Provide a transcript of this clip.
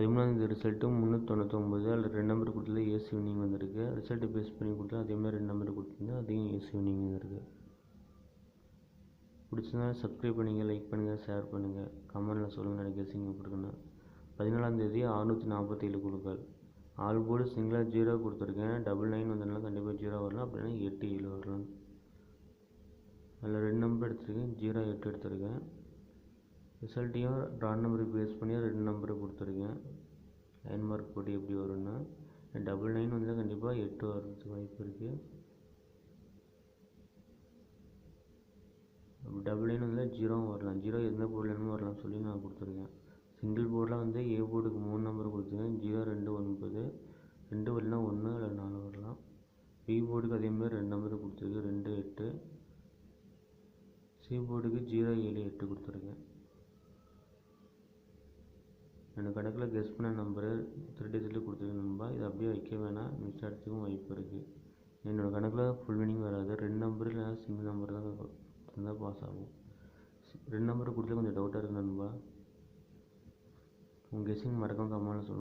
பதிமூணாந்தேதி result முந்நூற்றி அதில் ரெண்டு நம்பர் கொடுத்தது ஏசி வின்னிங் வந்திருக்கு. ரிசல்ட்டு பேஸ் பண்ணி கொடுத்தா அதேமாதிரி ரெண்டு நம்பர் கொடுத்துருந்தேன். அதையும் ஏசி வின்னிங் வந்திருக்கு. பிடிச்சிருந்தா சப்ஸ்கிரைப் பண்ணுங்கள் லைக் பண்ணுங்கள் ஷேர் பண்ணுங்கள் கமெண்ட்டில் சொல்லுங்கள் எனக்கு கெஸிங் கொடுக்கணும் பதினாலாந்தேதி அறுநூற்றி நாற்பத்தேழு குழுக்கள். ஆல் போர்டு சிங்கிளாக ஜீரோ கொடுத்துருக்கேன். டபுள் நைன் வந்ததுனால கண்டிப்பாக ஜீரோ வரலாம். அப்படின்னா எட்டு ஏழு வரலாம். அதில் ரெண்டு நம்பர் எடுத்துருக்கேன். ஜீரோ எட்டு எடுத்துருக்கேன். ரிசல்ட்டையும் ராட் நம்பரை பேஸ் பண்ணி ரெண்டு நம்பரை கொடுத்துருக்கேன். லைன் மார்க் போட்டு எப்படி வரும்னா. டபுள் நைன் வந்தால் கண்டிப்பாக எட்டு வர்றதுக்கு வாய்ப்பு இருக்குது டபுள் நைன் வந்தால் ஜீரோவும் வரலாம். ஜீரோ எந்த போர்ட்லேருந்து வரலாம்னு சொல்லி நான் கொடுத்துருக்கேன். சிங்கிள் போர்டில் வந்து ஏ போர்டுக்கு மூணு நம்பர் கொடுத்துருக்கேன். ஜீரோ ரெண்டு ஒன்பது. ரெண்டு வரலாம் ஒன்று இல்லை நாலு வரலாம். பி போர்டுக்கு அதேமாதிரி ரெண்டு நம்பர் கொடுத்துருக்கு ரெண்டு எட்டு. சி போர்டுக்கு ஜீரோ ஏழு எட்டு கொடுத்துருக்கேன். எனக்கு கணக்கில் கெஸ் பண்ண நம்பரு த்ரீ டிஜிட்டில் கொடுத்துருக்க நம்ப இது அப்படியே வைக்க வேணாம். மிஸ் ஆகிறதுக்கும் வாய்ப்பு இருக்குது என்னோடய கணக்கில் ஃபுல் மீனிங் வராது. ரெண்டு நம்பர் இல்லைனா சிங்கிள் நம்பர் தான் இருந்தால் பாஸ் ஆகும். ரெண்டு நம்பர் கொடுத்தா கொஞ்சம் டவுட்டாக இருக்கு நண்பா. உங்கள் கெஸ்ஸிங் மறக்காமல் கமெண்ட்டில் சொல்லுங்கள்